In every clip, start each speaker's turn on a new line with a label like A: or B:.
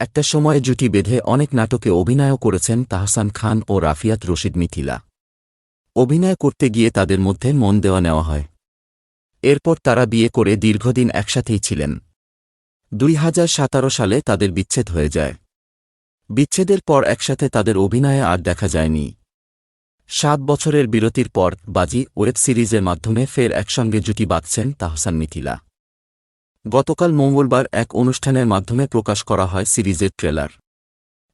A: একটা সময়ে জুটি বেঁধে অনেক নাটকে অভিনয়ও করেছেন তাহসান খান ও রাফিয়াত রশিদ মিথিলা। অভিনয় করতে গিয়ে তাদের মধ্যে মন দেওয়া নেওয়া হয়। এরপর তারা বিয়ে করে দীর্ঘদিন একসাথেই ছিলেন। দুই হাজার সতেরো সালে তাদের বিচ্ছেদ হয়ে যায়। বিচ্ছেদের পর একসাথে তাদের অভিনয়ে আর দেখা যায়নি। সাত বছরের বিরতির পর বাজি ওয়েব সিরিজের মাধ্যমে ফের একসঙ্গে জুটি বাঁধছেন তাহসান মিথিলা। গতকাল মঙ্গলবার এক অনুষ্ঠানের মাধ্যমে প্রকাশ করা হয় সিরিজের ট্রেলার।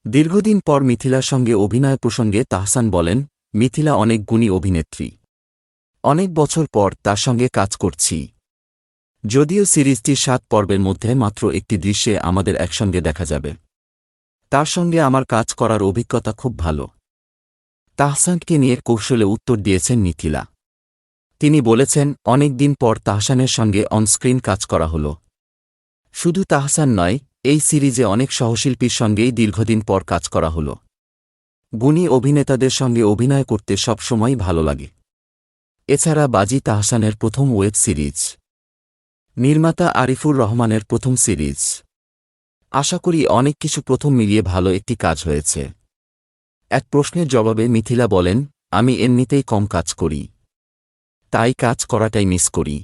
A: দীর্ঘদিন পর মিথিলার সঙ্গে অভিনয় প্রসঙ্গে তাহসান বলেন, মিথিলা অনেক গুণী অভিনেত্রী। অনেক বছর পর তার সঙ্গে কাজ করছি। যদিও সিরিজটির সাত পর্বের মধ্যে মাত্র একটি দৃশ্যে আমাদের একসঙ্গে দেখা যাবে। তার সঙ্গে আমার কাজ করার অভিজ্ঞতা খুব ভালো। তাহসানকে নিয়ে কৌশলে উত্তর দিয়েছেন মিথিলা। তিনি বলেছেন, অনেক দিন পর তাহসানের সঙ্গে অনস্ক্রিন কাজ করা হল। শুধু তাহসান নয়, এই সিরিজে অনেক সহশিল্পীর সঙ্গেই দীর্ঘদিন পর কাজ করা হল। গুণী অভিনেতাদের সঙ্গে অভিনয় করতে সবসময় ভালো লাগে। এছাড়া বাজি তাহসানের প্রথম ওয়েব সিরিজ। নির্মাতা আরিফুর রহমানের প্রথম সিরিজ। আশা করি অনেক কিছু প্রথম মিলিয়ে ভালো একটি কাজ হয়েছে। এক প্রশ্নের জবাবে মিথিলা বলেন, আমি এমনিতেই কম কাজ করি। তাই কাজ করাটাই মিস করি।